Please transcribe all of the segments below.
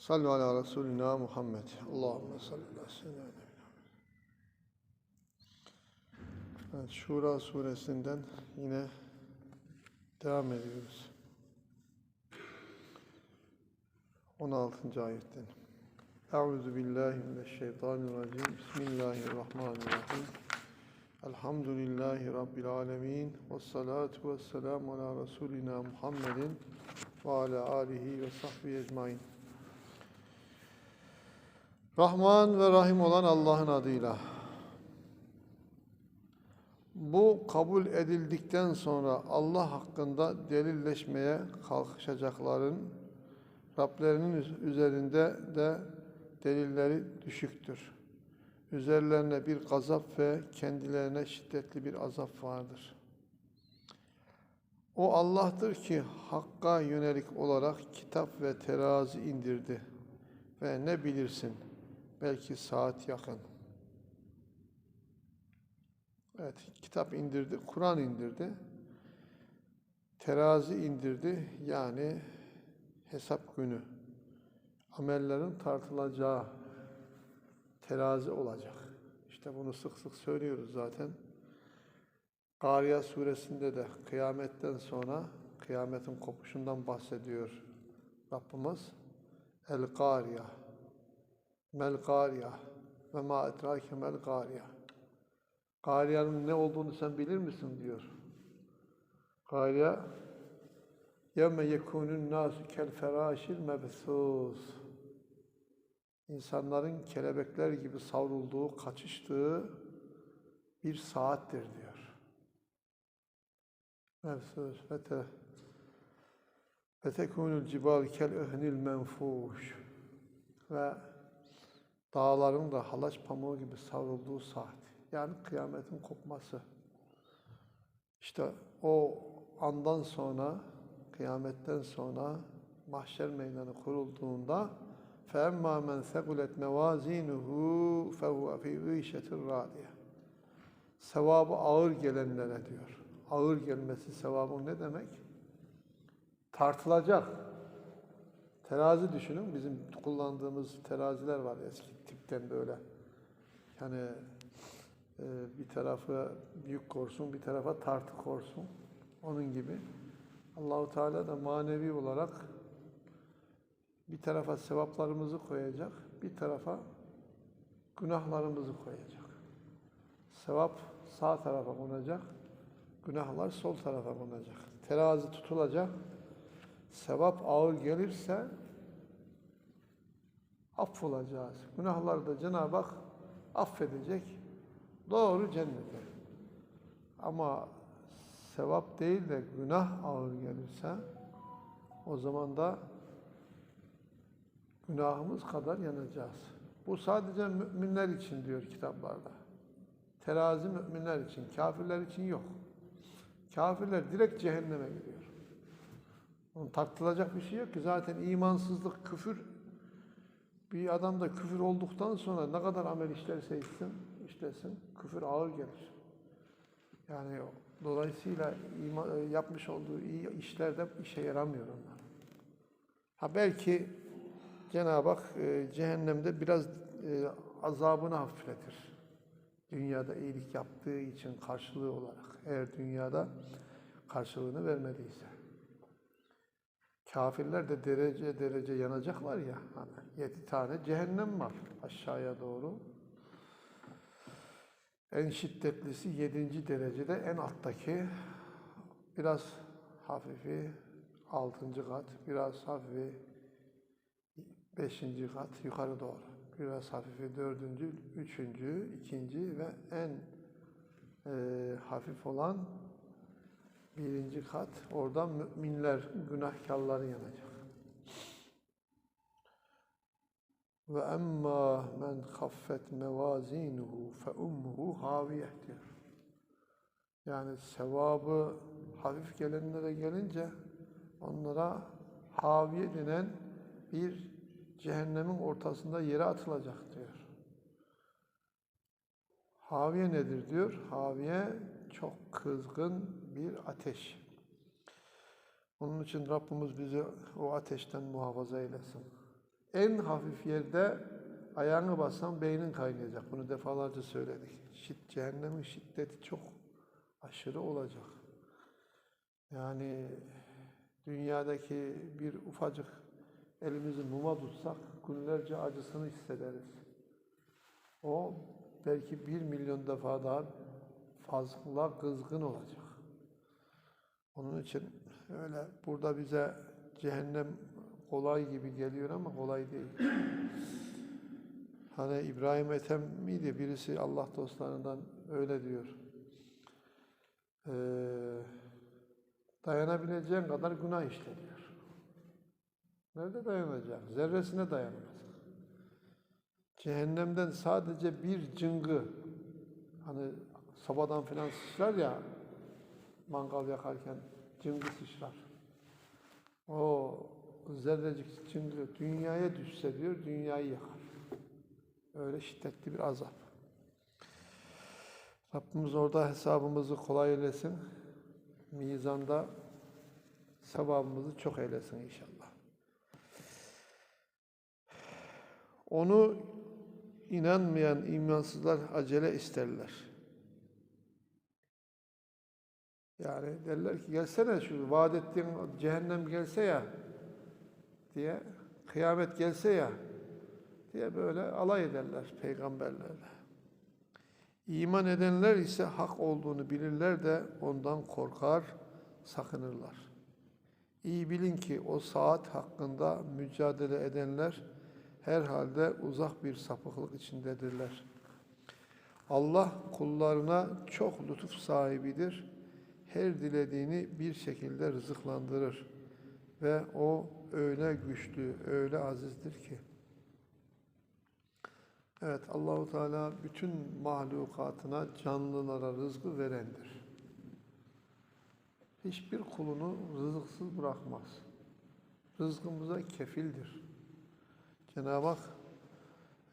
Sallu ala Resulina Muhammed. Allahümme salli ala seyyidina. Evet, Şura suresinden yine devam ediyoruz. 16. ayetten. Euzu billahi mineşşeytanirracim. Bismillahirrahmanirrahim. Elhamdülillahi Rabbil alemin. Ve salatu ve selamu ala Resulina Muhammedin ve ala alihi ve sahbihi ecmain. Rahman ve Rahim olan Allah'ın adıyla. Bu kabul edildikten sonra Allah hakkında delilleşmeye kalkışacakların Rablerinin üzerinde de delilleri düşüktür. Üzerlerine bir gazap ve kendilerine şiddetli bir azap vardır. O Allah'tır ki Hakk'a yönelik olarak kitap ve terazi indirdi. Ve ne bilirsin, belki saat yakın. Evet, kitap indirdi, Kur'an indirdi. Terazi indirdi, yani hesap günü. Amellerin tartılacağı terazi olacak. İşte bunu sık sık söylüyoruz zaten. Gariya suresinde de kıyametten sonra kıyametin kopuşundan bahsediyor Rabbimiz. El Gariya, Mel Gariya ve ma etrake mel Gariya. Gariyanın ne olduğunu sen bilir misin diyor. Gariya yevme yekunun nasu kel feraşil mebthus. İnsanların kelebekler gibi savrulduğu, kaçıştığı bir saattir diyor. Mebthus ve te ve tekunul cibal kel ehnil menfuş ve dağların da halaç pamuğu gibi savrulduğu saat. Yani kıyametin kopması. İşte o andan sonra, kıyametten sonra mahşer meydanı kurulduğunda فَاَمَّا مَنْ ثَقُلَتْ مَوَازِينُهُ فَهُوَ فِي عِيشَةٍ رَاضِيَةٍ Sevabı ağır gelenlere diyor. Ağır gelmesi sevabın ne demek? Tartılacak. Terazi düşünün. Bizim kullandığımız teraziler var eski tipten böyle. Yani e, bir tarafı büyük korsun, bir tarafa tartı korsun. Onun gibi. Allahu Teala da manevi olarak bir tarafa sevaplarımızı koyacak, bir tarafa günahlarımızı koyacak. Sevap sağ tarafa konacak, günahlar sol tarafa konacak. Terazi tutulacak. Sevap ağır gelirse affolacağız. Günahları da Cenab-ı Hak affedecek. Doğru cennete. Ama sevap değil de günah ağır gelirse o zaman da günahımız kadar yanacağız. Bu sadece müminler için diyor kitaplarda. Terazi müminler için, kafirler için yok. Kafirler direkt cehenneme gidiyor. Onun tartılacak bir şey yok ki. Zaten imansızlık, küfür bir adam da küfür olduktan sonra ne kadar amel işlerse işlesin, işlesin küfür ağır gelir. Yani dolayısıyla ima, yapmış olduğu iyi işler de işe yaramıyor onlar. Ha belki Cenab-ı Hak e, cehennemde biraz e, azabını hafifletir. Dünyada iyilik yaptığı için karşılığı olarak. Eğer dünyada karşılığını vermediyse. Kafirler de derece derece yanacaklar ya. Hani yedi tane cehennem var aşağıya doğru. En şiddetlisi yedinci derecede en alttaki biraz hafifi altıncı kat, biraz hafifi beşinci kat yukarı doğru. Biraz hafifi dördüncü, üçüncü, ikinci ve en e, hafif olan birinci kat. Oradan müminler, günahkarları yanacak. Ve emma men haffet mevazinuhu fe ummuhu haviyeh diyor. Yani sevabı hafif gelenlere gelince onlara haviye denen bir cehennemin ortasında yere atılacak diyor. Haviye nedir diyor? Haviye çok kızgın bir ateş. Onun için Rabbimiz bizi o ateşten muhafaza eylesin. En hafif yerde ayağını bassan beynin kaynayacak. Bunu defalarca söyledik. Şid, cehennemin şiddeti çok aşırı olacak. Yani dünyadaki bir ufacık elimizi muma tutsak günlerce acısını hissederiz. O belki bir milyon defa daha fazla kızgın olacak. Onun için öyle burada bize cehennem kolay gibi geliyor ama kolay değil. Hani İbrahim Ethem miydi? Birisi Allah dostlarından öyle diyor. Ee, dayanabileceğin kadar günah işle diyor. Nerede dayanacak? Zerresine dayanamaz. Cehennemden sadece bir cıngı, hani sabadan filan sıçrar ya, mangal yakarken cıngı sıçrar. O zerrecik cıngı dünyaya düşse diyor, dünyayı yakar. Öyle şiddetli bir azap. Rabbimiz orada hesabımızı kolay eylesin. Mizanda sevabımızı çok eylesin inşallah. Onu inanmayan imansızlar acele isterler. Yani derler ki gelsene şu vaat ettiğin cehennem gelse ya diye kıyamet gelse ya diye böyle alay ederler peygamberlerle. İman edenler ise hak olduğunu bilirler de ondan korkar, sakınırlar. İyi bilin ki o saat hakkında mücadele edenler herhalde uzak bir sapıklık içindedirler. Allah kullarına çok lütuf sahibidir. Her dilediğini bir şekilde rızıklandırır. Ve o öyle güçlü, öyle azizdir ki. Evet Allahu Teala bütün mahlukatına, canlılara rızkı verendir. Hiçbir kulunu rızıksız bırakmaz. Rızkımıza kefildir. Cenab-ı Hak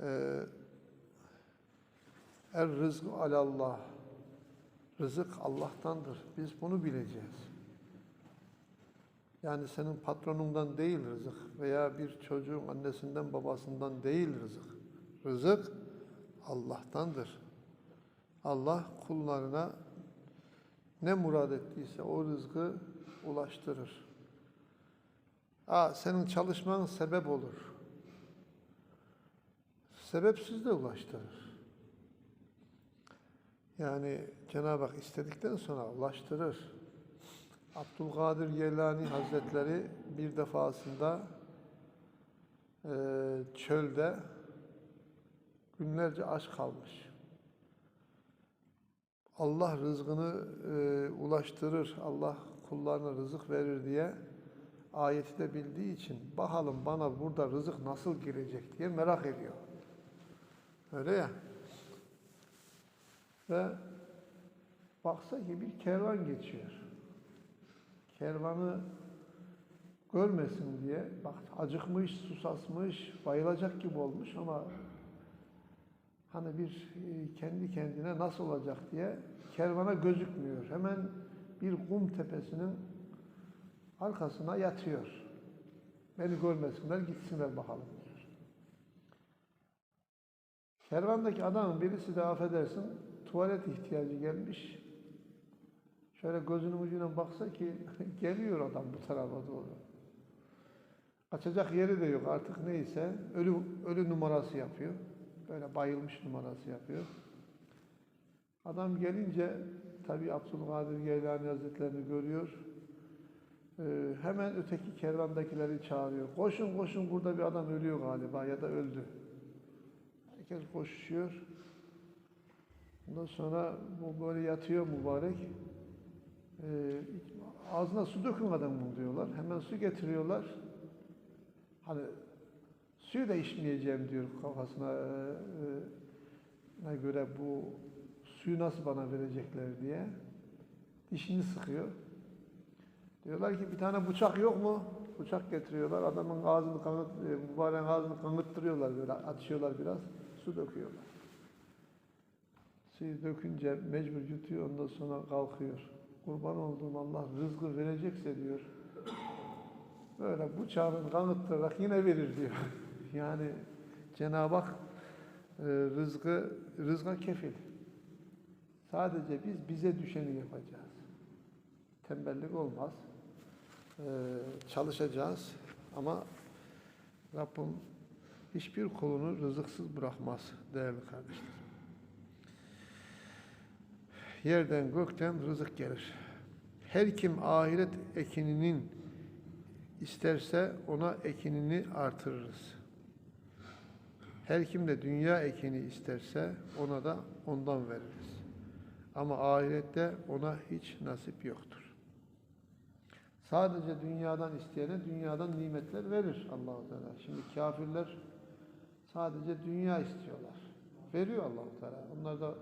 e, Er rızkı alallah. Rızık Allah'tandır. Biz bunu bileceğiz. Yani senin patronundan değil rızık veya bir çocuğun annesinden babasından değil rızık. Rızık Allah'tandır. Allah kullarına ne murad ettiyse o rızkı ulaştırır. Ha, senin çalışman sebep olur. Sebepsiz de ulaştırır. Yani Cenab-ı Hak istedikten sonra ulaştırır. Abdülkadir Geylani Hazretleri bir defasında e, çölde günlerce aç kalmış. Allah rızkını e, ulaştırır, Allah kullarına rızık verir diye ayeti de bildiği için bakalım bana burada rızık nasıl girecek diye merak ediyor. Öyle ya. Ve baksa ki bir kervan geçiyor. Kervanı görmesin diye bak acıkmış, susasmış, bayılacak gibi olmuş ama hani bir e, kendi kendine nasıl olacak diye kervana gözükmüyor. Hemen bir kum tepesinin arkasına yatıyor. Beni görmesinler, gitsinler bakalım diyor. Kervandaki adamın birisi de affedersin tuvalet ihtiyacı gelmiş. Şöyle gözünün ucuna baksa ki geliyor adam bu tarafa doğru. Kaçacak yeri de yok artık neyse ölü, ölü numarası yapıyor. Böyle bayılmış numarası yapıyor. Adam gelince tabi Abdülkadir Geylani Hazretlerini görüyor. Ee, hemen öteki kervandakileri çağırıyor. Koşun koşun burada bir adam ölüyor galiba ya da öldü. Herkes koşuyor. Ondan sonra bu böyle yatıyor mübarek. Ee, ağzına su dökün adamın diyorlar. Hemen su getiriyorlar. Hani suyu da içmeyeceğim diyor kafasına e, e, göre bu suyu nasıl bana verecekler diye. Dişini sıkıyor. Diyorlar ki bir tane bıçak yok mu? Bıçak getiriyorlar. Adamın ağzını kanıt, e, ağzını kanıttırıyorlar böyle açıyorlar biraz. Su döküyorlar. Suyu dökünce mecbur yutuyor ondan sonra kalkıyor. Kurban olduğum Allah rızkı verecekse diyor. Böyle bıçağını kanıttırarak yine verir diyor. Yani Cenab-ı Hak e, rızkı, rızka kefil. Sadece biz bize düşeni yapacağız. Tembellik olmaz. E, çalışacağız ama Rabbim hiçbir kulunu rızıksız bırakmaz değerli kardeşler. Yerden gökten rızık gelir. Her kim ahiret ekininin isterse ona ekinini artırırız. Her kim de dünya ekini isterse ona da ondan veririz. Ama ahirette ona hiç nasip yoktur. Sadece dünyadan isteyene dünyadan nimetler verir Allahu Teala. Şimdi kafirler sadece dünya istiyorlar. Veriyor Allahu Teala. Onlar da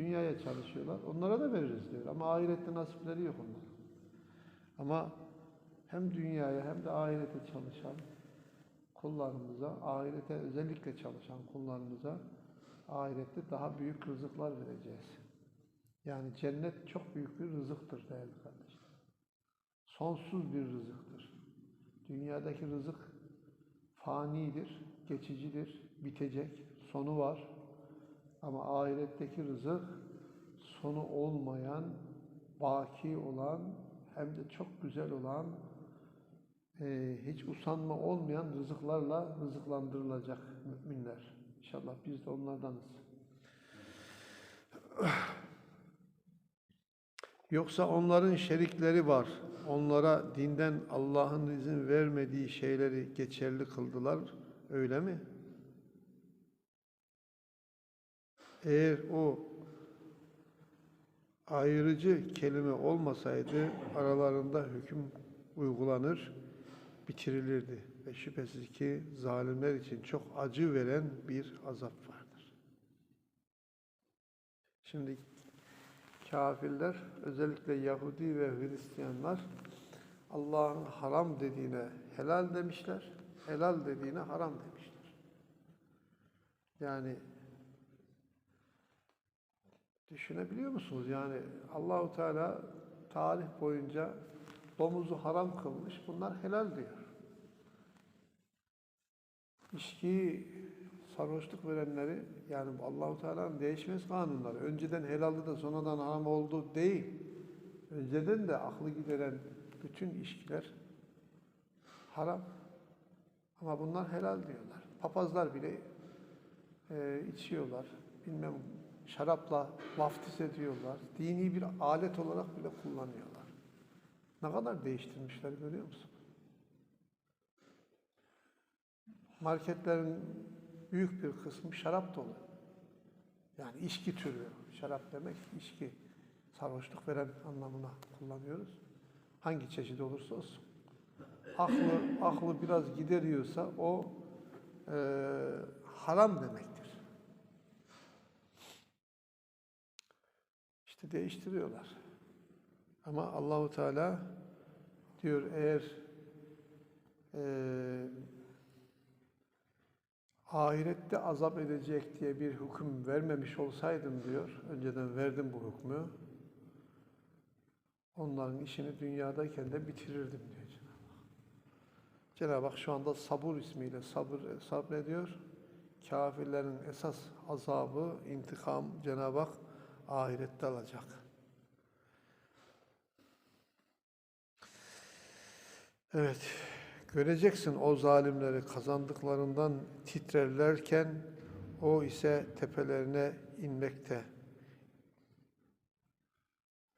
dünyaya çalışıyorlar. Onlara da veririz diyor. Ama ahirette nasipleri yok onların. Ama hem dünyaya hem de ahirete çalışan kullarımıza, ahirete özellikle çalışan kullarımıza ahirette daha büyük rızıklar vereceğiz. Yani cennet çok büyük bir rızıktır değerli kardeşler. Sonsuz bir rızıktır. Dünyadaki rızık fanidir, geçicidir, bitecek, sonu var. Ama ahiretteki rızık sonu olmayan, baki olan, hem de çok güzel olan, e, hiç usanma olmayan rızıklarla rızıklandırılacak müminler. İnşallah biz de onlardanız. Yoksa onların şerikleri var. Onlara dinden Allah'ın izin vermediği şeyleri geçerli kıldılar. Öyle mi? Eğer o ayrıcı kelime olmasaydı aralarında hüküm uygulanır, bitirilirdi. Ve şüphesiz ki zalimler için çok acı veren bir azap vardır. Şimdi kafirler, özellikle Yahudi ve Hristiyanlar Allah'ın haram dediğine helal demişler, helal dediğine haram demişler. Yani Düşünebiliyor musunuz? Yani Allahu Teala tarih boyunca domuzu haram kılmış. Bunlar helal diyor. İçkiyi sarhoşluk verenleri yani Allahu Teala'nın değişmez kanunları. Önceden helaldi da sonradan haram oldu değil. Önceden de aklı gideren bütün içkiler haram. Ama bunlar helal diyorlar. Papazlar bile e, içiyorlar. Bilmem şarapla vaftiz ediyorlar. Dini bir alet olarak bile kullanıyorlar. Ne kadar değiştirmişler görüyor musun? Marketlerin büyük bir kısmı şarap dolu. Yani içki türü. Şarap demek içki. Sarhoşluk veren anlamına kullanıyoruz. Hangi çeşit olursa olsun. Aklı, aklı biraz gideriyorsa o e, haram demektir. İşte değiştiriyorlar. Ama Allahu Teala diyor eğer e, ahirette azap edecek diye bir hüküm vermemiş olsaydım diyor, önceden verdim bu hükmü, onların işini dünyadayken de bitirirdim diyor Cenab-ı Hak. Cenab-ı Hak şu anda sabır ismiyle sabır sabrediyor. Kafirlerin esas azabı, intikam Cenab-ı Hak ahirette alacak. Evet, göreceksin o zalimleri kazandıklarından titrerlerken o ise tepelerine inmekte.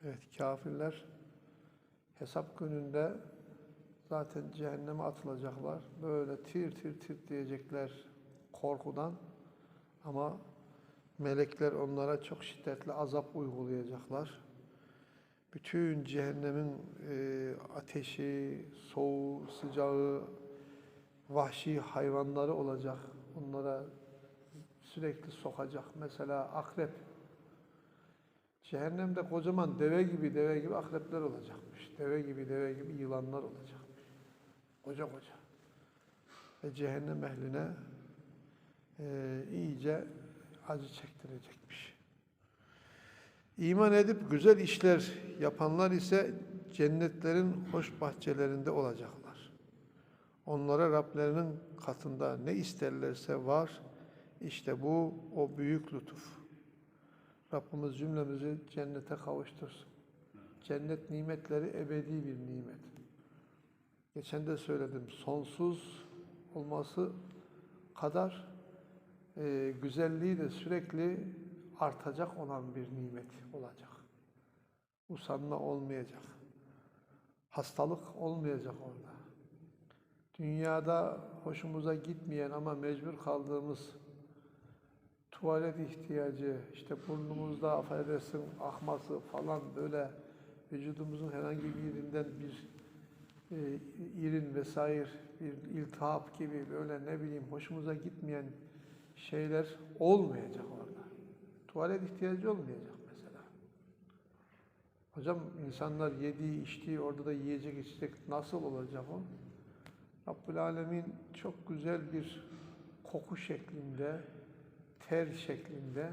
Evet, kafirler hesap gününde zaten cehenneme atılacaklar. Böyle tir tir tir diyecekler korkudan ama Melekler onlara çok şiddetli azap uygulayacaklar. Bütün cehennemin e, ateşi, soğuğu, sıcağı, vahşi hayvanları olacak. Onlara sürekli sokacak. Mesela akrep. Cehennemde kocaman deve gibi deve gibi akrepler olacakmış. Deve gibi deve gibi yılanlar olacakmış. Koca koca. Ve cehennem ehline e, iyice acı çektirecekmiş. İman edip güzel işler yapanlar ise cennetlerin hoş bahçelerinde olacaklar. Onlara Rablerinin katında ne isterlerse var. İşte bu o büyük lütuf. Rabbimiz cümlemizi cennete kavuştursun. Cennet nimetleri ebedi bir nimet. Geçen de söyledim, sonsuz olması kadar e, güzelliği de sürekli artacak olan bir nimet olacak. Usanma olmayacak. Hastalık olmayacak orada. Dünyada hoşumuza gitmeyen ama mecbur kaldığımız tuvalet ihtiyacı, işte burnumuzda affedersin akması falan böyle vücudumuzun herhangi bir yerinden bir e, irin vesaire bir iltihap gibi böyle ne bileyim hoşumuza gitmeyen şeyler olmayacak orada. Tuvalet ihtiyacı olmayacak mesela. Hocam insanlar yediği içtiği orada da yiyecek içecek nasıl olacak o? Rabbül Alemin çok güzel bir koku şeklinde, ter şeklinde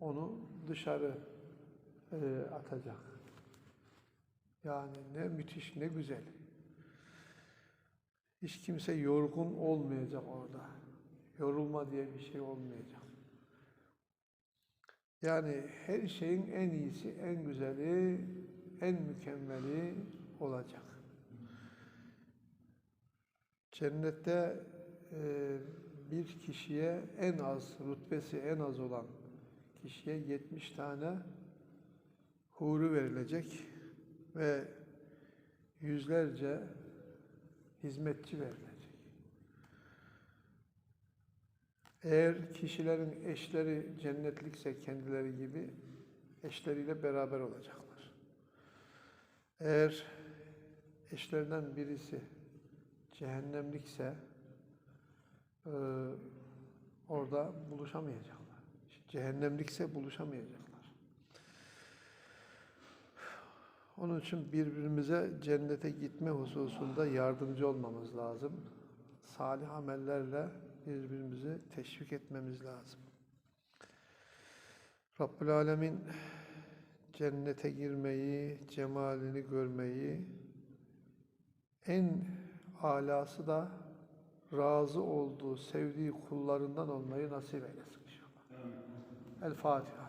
onu dışarı e, atacak. Yani ne müthiş, ne güzel. Hiç kimse yorgun olmayacak orada. Yorulma diye bir şey olmayacak. Yani her şeyin en iyisi, en güzeli, en mükemmeli olacak. Cennette e, bir kişiye en az, rütbesi en az olan kişiye 70 tane huru verilecek ve yüzlerce hizmetçi verilecek. Eğer kişilerin eşleri cennetlikse kendileri gibi eşleriyle beraber olacaklar. Eğer eşlerinden birisi cehennemlikse e, orada buluşamayacaklar. Cehennemlikse buluşamayacaklar. Onun için birbirimize cennete gitme hususunda yardımcı olmamız lazım. Salih amellerle birbirimizi teşvik etmemiz lazım. Rabbül Alemin cennete girmeyi, cemalini görmeyi en alası da razı olduğu, sevdiği kullarından olmayı nasip eylesin inşallah. El Fatiha.